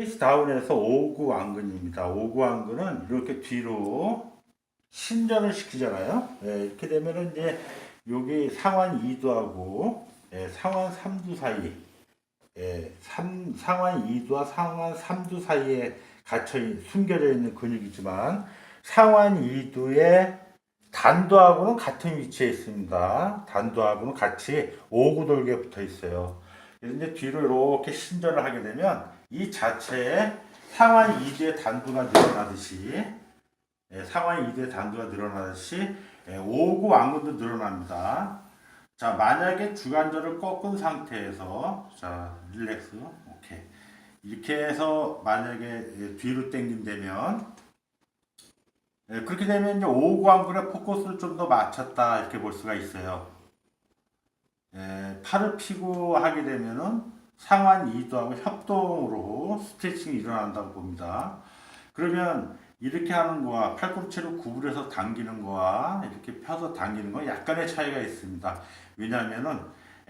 페이스 다운에서 오구 완근입니다. 오구 완근은 이렇게 뒤로 신전을 시키잖아요. 예, 이렇게 되면은 이제 여기 상완 2두하고 예, 상완 3두 사이, 예, 삼- 상완 2두와 상완 3두 사이에 갇혀 있- 숨겨져 있는 근육이지만 상완 2두의 단두하고는 같은 위치에 있습니다. 단두하고는 같이 오구돌기에 붙어 있어요. 이제 뒤로 이렇게 신전을 하게 되면 이 자체에 상완 2두의 단두가 늘어나듯이 예, 상완 2두의 단두가 늘어나듯이 예, 오구 왕근도 늘어납니다. 자 만약에 주관절을 꺾은 상태에서 자 릴렉스 오케이 이렇게 해서 만약에 예, 뒤로 당긴다면 예, 그렇게 되면 이제 오구 왕근의 포커스를 좀 더 맞췄다 이렇게 볼 수가 있어요. 예, 팔을 피고 하게 되면은 상완 2두하고 협동으로 스트레칭이 일어난다고 봅니다. 그러면 이렇게 하는 거와 팔꿈치를 구부려서 당기는 거와 이렇게 펴서 당기는 거 약간의 차이가 있습니다. 왜냐하면은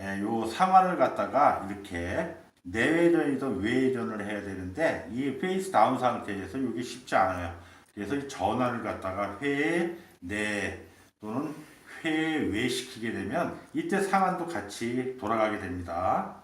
예, 요 상완을 갖다가 이렇게 내외전이든 외회전을 해야 되는데 이 페이스 다운 상태에서 이게 쉽지 않아요. 그래서 이 전환을 갖다가 회, 내 또는 회외 시키게 되면 이때 상한도 같이 돌아가게 됩니다.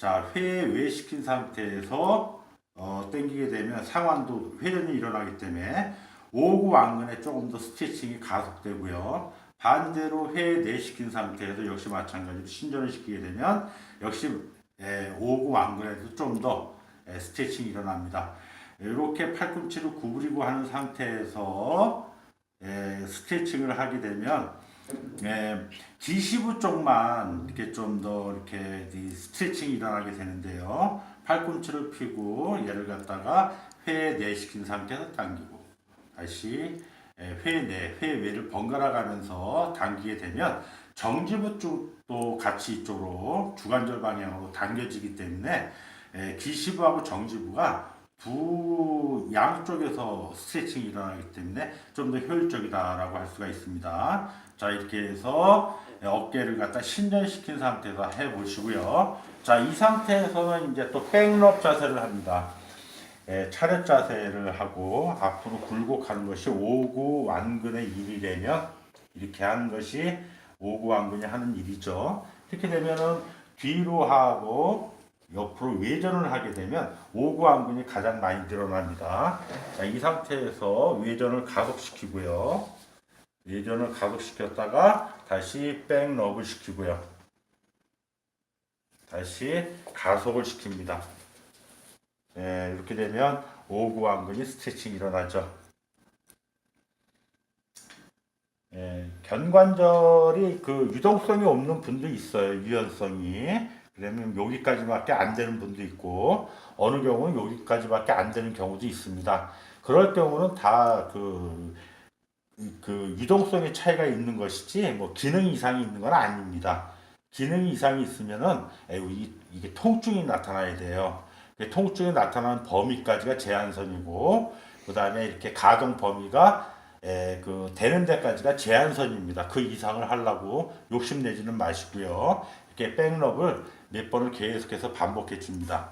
자, 회외시킨 상태에서 어, 땡기게 되면 상완도 회전이 일어나기 때문에 오구 왕근에 조금 더 스트레칭이 가속되고요. 반대로 회 내시킨 상태에서 역시 마찬가지로 신전을 시키게 되면 역시 에, 오구 왕근에도 좀 더 스트레칭이 일어납니다. 이렇게 팔꿈치를 구부리고 하는 상태에서 에, 스트레칭을 하게 되면 예, 기시부 쪽만 이렇게 좀 더 이렇게 이 스트레칭이 일어나게 되는데요. 팔꿈치를 피고 얘를 갖다가 회내 시킨 상태에서 당기고 다시 예, 회내, 회외를 번갈아 가면서 당기게 되면 정지부 쪽도 같이 이쪽으로 주관절 방향으로 당겨지기 때문에 예, 기시부하고 정지부가 두 양쪽에서 스트레칭이 일어나기 때문에 좀 더 효율적이다라고 할 수가 있습니다. 자 이렇게 해서 어깨를 갖다 신전시킨 상태에서 해보시고요. 자이 상태에서는 이제 또 백럽 자세를 합니다. 예, 차렷 자세를 하고 앞으로 굴곡 하는 것이 오구 완근의 일이 되면 이렇게 하는 것이 오구 완근이 하는 일이죠. 이렇게 되면은 뒤로 하고 옆으로 외전을 하게 되면 오구 완근이 가장 많이 늘어납니다. 자, 이 상태에서 외전을 가속시키고요. 외전을 가속시켰다가 다시 백럽을 시키고요. 다시 가속을 시킵니다. 예, 이렇게 되면 오구 완근이 스트레칭이 일어나죠. 예, 견관절이 그 유동성이 없는 분도 있어요. 유연성이. 그러면 여기까지밖에 안 되는 분도 있고 어느 경우는 여기까지밖에 안 되는 경우도 있습니다. 그럴 경우는 다그 그 유동성의 차이가 있는 것이지 뭐 기능 이상이 있는 건 아닙니다. 기능 이상이 있으면은 에이, 이- 이게 통증이 나타나야 돼요. 그 통증이 나타나는 범위까지가 제한선이고 그 다음에 이렇게 가동 범위가 에, 그 되는 데까지가 제한선입니다. 그 이상을 하려고 욕심내지는 마시고요. 이렇게 백럽을 몇 번을 계속해서 반복해 줍니다.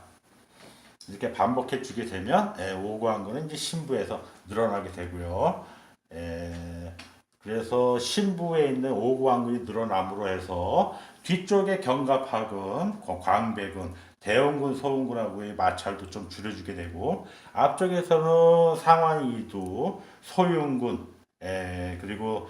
이렇게 반복해 주게 되면 에, 오구한 거는 이제 신부에서 늘어나게 되고요. 에, 그래서 신부에 있는 오구왕근이 늘어남으로 해서 뒤쪽에 견갑하근, 광배근, 대원근, 소원근하고의 마찰도 좀 줄여주게 되고 앞쪽에서는 상완이두, 소흉근, 에, 그리고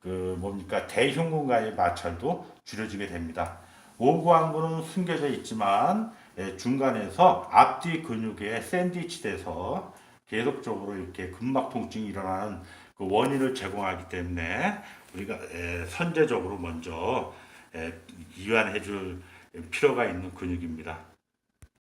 그 뭡니까 대흉근과의 마찰도 줄여주게 됩니다. 오구왕근은 숨겨져 있지만 에, 중간에서 앞뒤 근육에 샌드위치 돼서 계속적으로 이렇게 근막 통증이 일어나는 그 원인을 제공하기 때문에 우리가 에, 선제적으로 먼저 에, 이완해 줄 필요가 있는 근육입니다.